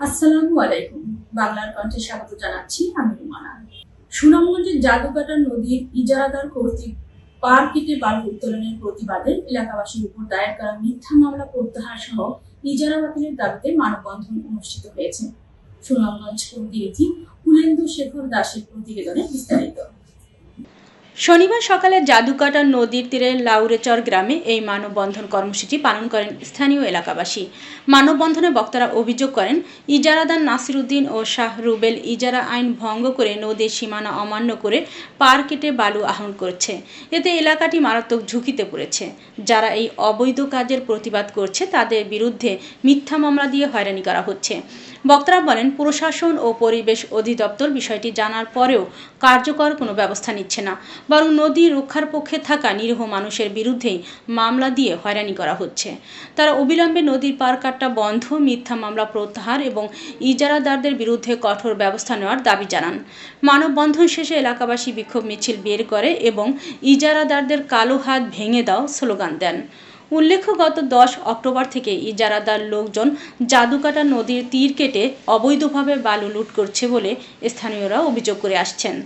আসসালামু আলাইকুম। বাংলার কণ্ঠে স্বাগত জানাচ্ছি আমি রুমানা। সুনামগঞ্জের জাদুকাটা নদীর ইজারাদার কর্তৃক পার কেটে বালু উত্তোলনের প্রতিবাদে এলাকাবাসীর উপর দায়ের করা মিথ্যা মামলা প্রত্যাহার সহ ইজারা বাতিলের দাবিতে মানববন্ধন অনুষ্ঠিত হয়েছে। সুনামগঞ্জ প্রতিনিধি কুলেন্দু শেখর দাসের প্রতিবেদনে বিস্তারিত। শনিবার সকালে জাদুকাটা নদীর তীরে লাউরেচর গ্রামে এই মানববন্ধন কর্মসূচি পালন করেন স্থানীয় এলাকাবাসী। মানববন্ধনে বক্তারা অভিযোগ করেন, ইজারাদার নাসিরুদ্দিন ও শাহ রুবেল ইজারা আইন ভঙ্গ করে নদীর সীমানা অমান্য করে পার কেটে বালু আহরণ করছে। এতে এলাকাটি মারাত্মক ঝুঁকিতে পড়েছে। যারা এই অবৈধ কাজের প্রতিবাদ করছে, তাদের বিরুদ্ধে মিথ্যা মামলা দিয়ে হয়রানি করা হচ্ছে। বক্তারা বলেন, প্রশাসন ও পরিবেশ অধিদপ্তর বিষয়টি জানার পরেও কার্যকর কোনো ব্যবস্থা নিচ্ছে না। বরং নদী রক্ষার পক্ষে থাকা নিরীহ মানুষের বিরুদ্ধেই মামলা দিয়ে হয়রানি করা হচ্ছে। তারা অবিলম্বে নদীর পার কাটটা বন্ধ, মিথ্যা মামলা প্রত্যাহার এবং ইজারাদারদের বিরুদ্ধে কঠোর ব্যবস্থা নেওয়ার দাবি জানান। মানববন্ধন শেষে এলাকাবাসী বিক্ষোভ মিছিল বের করে এবং ইজারাদারদের কালো হাত ভেঙে দাও স্লোগান দেন। উল্লেখ্য, গত দশ অক্টোবর থেকে ইজারাদার লোকজন জাদুকাটা নদীর তীর কেটে অবৈধভাবে বালু লুট করছে বলে স্থানীয়রা অভিযোগ করে আসছেন।